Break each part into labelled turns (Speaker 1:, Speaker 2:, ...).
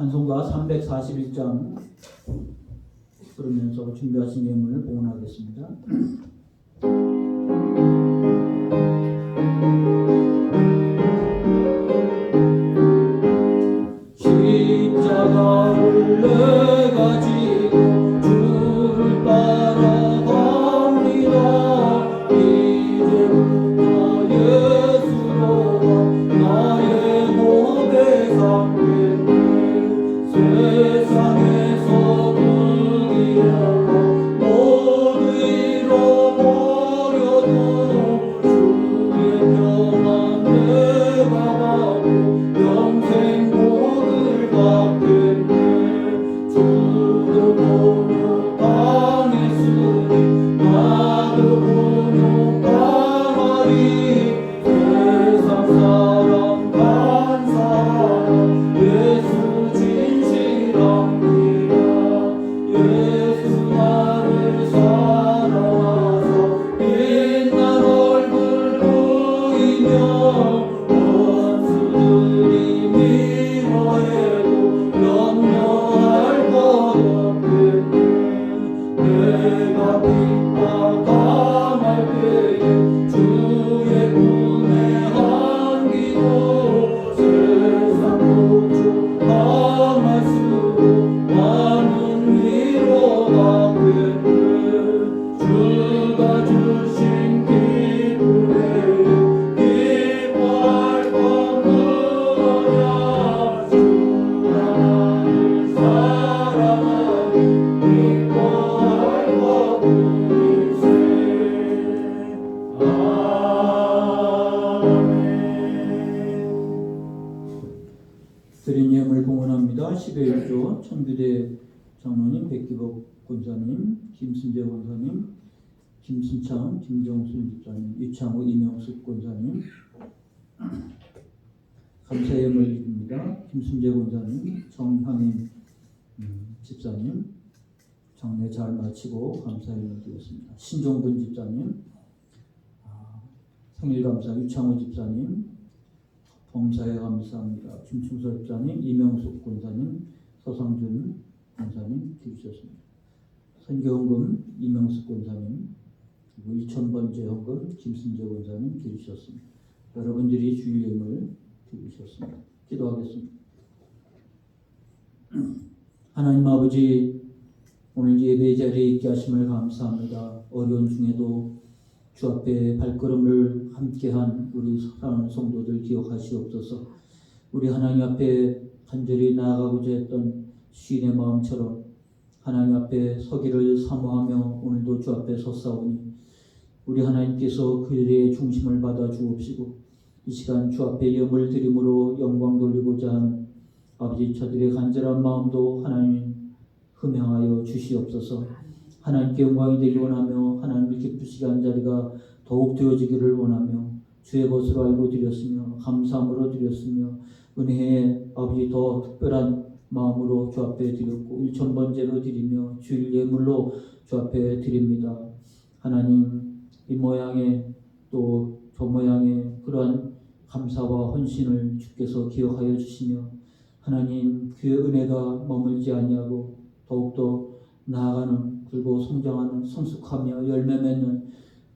Speaker 1: 찬송가 341장 부르면서 준비하신 예물을 봉헌하겠습니다. 십자가를 보 11조 청교대 장로님, 백기복 권사님, 김순재 권사님, 김순창, 김정순 집사님, 이창호, 이명숙 권사님 감사 예물 드립니다. 김순재 권사님, 정향임 음, 집사님 장례 잘 마치고 감사 예물 드렸습니다. 신종근 집사님, 아, 생일 감사 유창호 집사님, 범사에 감사합니다. 김충서 집사님, 이명숙 권사님, 서상준 권사님 드리셨습니다. 선교헌금 이명숙 권사님, 그리고 2천번째 헌금 김순재 권사님 드리셨습니다. 여러분들이 주일 예물 드리셨습니다. 기도하겠습니다. 하나님 아버지 오늘 예배 자리에 있게 하심을 감사합니다. 어려운 중에도 주 앞에 발걸음을 함께한 우리 사랑하는 성도들 기억하시옵소서. 우리 하나님 앞에 간절히 나아가고자 했던 시인의 마음처럼 하나님 앞에 서기를 사모하며 오늘도 주 앞에 섰사오니 우리 하나님께서 그들의 중심을 받아 주옵시고 이 시간 주 앞에 염을 드림으로 영광 돌리고자 하는 아버지 저들의 간절한 마음도 하나님 흠양하여 주시옵소서. 하나님께 영광이 되기 원하며 하나님을 기쁘시게 한 자리가 더욱 되어지기를 원하며 주의 것으로 알고 드렸으며 감사함으로 드렸으며 은혜의 아버지 더 특별한 마음으로 주 앞에 드렸고 일천 번째로 드리며 주일 예물로 주 앞에 드립니다. 하나님 이 모양의 또 저 모양의 그러한 감사와 헌신을 주께서 기억하여 주시며 하나님 그의 은혜가 머물지 아니하고 더욱더 나아가는 그리고 성장하는 성숙하며 열매 맺는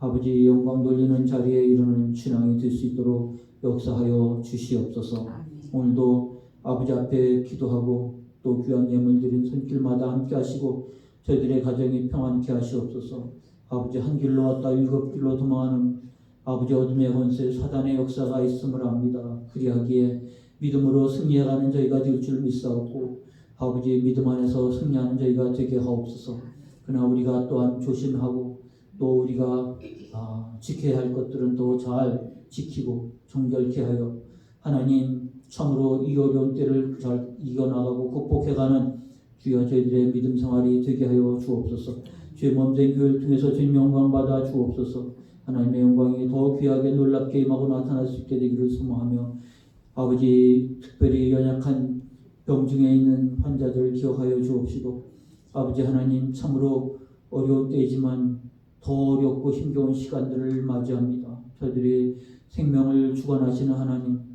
Speaker 1: 아버지 영광 돌리는 자리에 이르는 신앙이 될 수 있도록 역사하여 주시옵소서. 오늘도 아버지 앞에 기도하고 또 귀한 예물 드린 손길마다 함께 하시고 저희들의 가정이 평안케 하시옵소서. 아버지 한 길로 왔다 일곱 길로 도망하는 아버지 어둠의 권세 사단의 역사가 있음을 압니다. 그리하기에 믿음으로 승리해가는 저희가 될 줄 믿사옵고 아버지의 믿음 안에서 승리하는 저희가 되게 하옵소서. 그러나 우리가 또한 조심하고 또 우리가 아, 지켜야 할 것들은 또 잘 지키고 정결케 하여 하나님 참으로 이 어려운 때를 잘 이겨나가고 극복해가는 주여 저희들의 믿음 생활이 되게 하여 주옵소서. 주의 몸된 교회를 통해서 주님 영광 받아 주옵소서. 하나님의 영광이 더 귀하게 놀랍게 임하고 나타날 수 있게 되기를 소망하며 아버지 특별히 연약한 병중에 있는 환자들을 기억하여 주옵시고 아버지 하나님 참으로 어려운 때이지만 더 어렵고 힘겨운 시간들을 맞이합니다. 저들이 생명을 주관하시는 하나님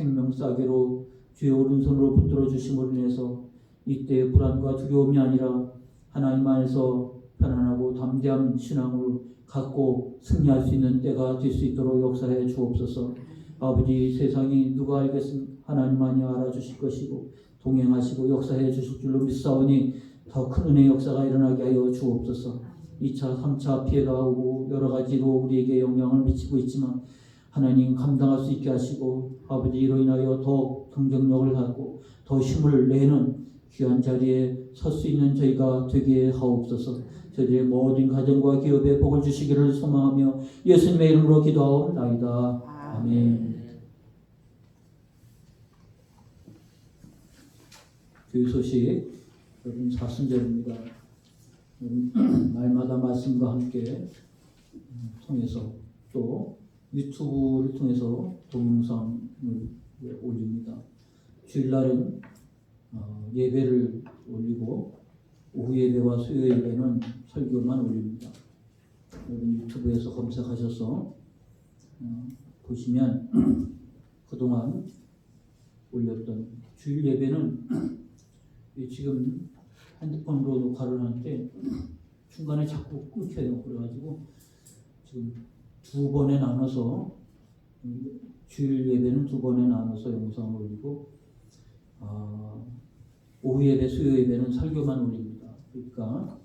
Speaker 1: 생명 싸게로 주의 오른손으로 붙들어 주심으로 인해서 이때 불안과 두려움이 아니라 하나님 안에서 편안하고 담대한 신앙을 갖고 승리할 수 있는 때가 될 수 있도록 역사해 주옵소서. 아버지 세상이 누가 알겠음 하나님만이 알아주실 것이고 동행하시고 역사해 주실 줄로 믿사오니 더 큰 은혜 역사가 일어나게 하여 주옵소서. 2차, 3차 피해가 오고 여러 가지로 우리에게 영향을 미치고 있지만 하나님 감당할 수 있게 하시고 아버지 이로 인하여 더 긍정력을 갖고 더 힘을 내는 귀한 자리에 설 수 있는 저희가 되게 하옵소서. 저희의 모든 가정과 기업에 복을 주시기를 소망하며 예수님의 이름으로 기도하옵나이다. 아멘. 교회 소식 여러분 사순절입니다. 날마다 말씀과 함께 음, 통해서 또 유튜브를 통해서 동영상을 예, 올립니다. 주일날은 어, 예배를 올리고 오후 예배와 수요 예배는 설교만 올립니다. 여러분 유튜브에서 검색하셔서 어, 보시면 그동안 올렸던 주일 예배는 이 지금 핸드폰으로 녹화를 하는데 중간에 자꾸 끊겨요. 그래가지고 지금 두 번에 나눠서 음, 주일 예배는 두 번에 나눠서 영상을 올리고 아, 오후 예배, 수요 예배는 설교만 올립니다. 그러니까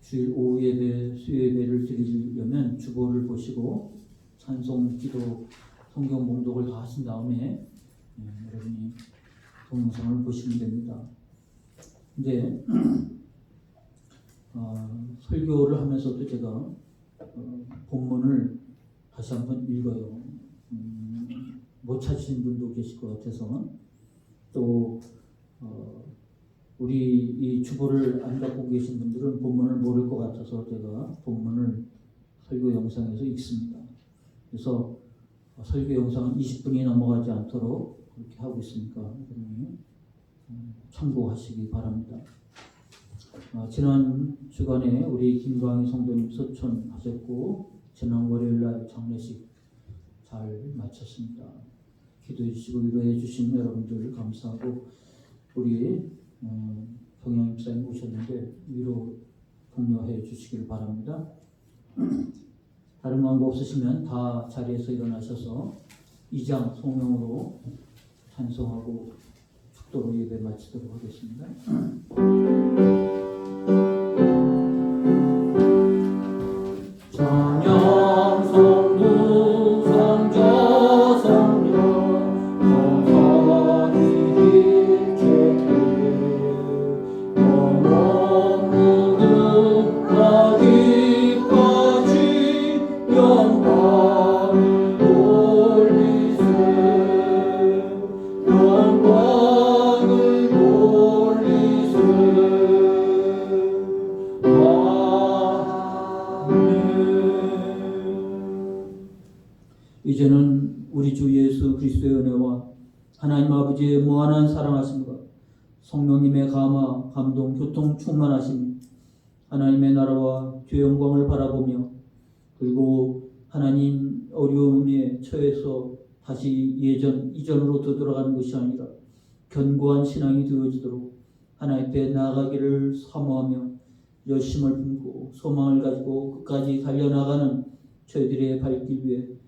Speaker 1: 주일 오후 예배, 수요 예배를 드리려면 주보를 보시고 찬송, 기도, 성경 봉독을 다 하신 다음에 예, 여러분이 동영상을 보시면 됩니다. 근데 어, 설교를 하면서도 제가 어, 본문을 다시 한번 읽어요. 음, 못 찾으신 분도 계실 것 같아서 또 어, 우리 이 주보를 안 갖고 계신 분들은 본문을 모를 것 같아서 제가 본문을 설교 영상에서 읽습니다. 그래서 설교 영상은 20분이 넘어가지 않도록 그렇게 하고 있으니까 음, 참고하시기 바랍니다. 아, 지난 주간에 우리 김광희 성도님 소천 하셨고 지난 월요일 날 장례식 잘 마쳤습니다. 기도해 주시고 위로해 주신 여러분들 감사하고 우리 어, 경영 입사님 오셨는데 위로 독려해 주시길 바랍니다. 다른 광고 없으시면 다 자리에서 일어나셔서 이장 성명으로 찬송하고 축도로 예배 마치도록 하겠습니다. 이제는 우리 주 예수 그리스도의 은혜와 하나님 아버지의 무한한 사랑하심과 성령님의 감화, 감동, 교통 충만하심 하나님의 나라와 주의 영광을 바라보며 그리고 하나님 어려움에 처해서 다시 예전 이전으로 되돌아가는 것이 아니라 견고한 신앙이 되어지도록 하나님 앞에 나아가기를 사모하며 열심을 품고 소망을 가지고 끝까지 달려나가는 저희들의 발길 위에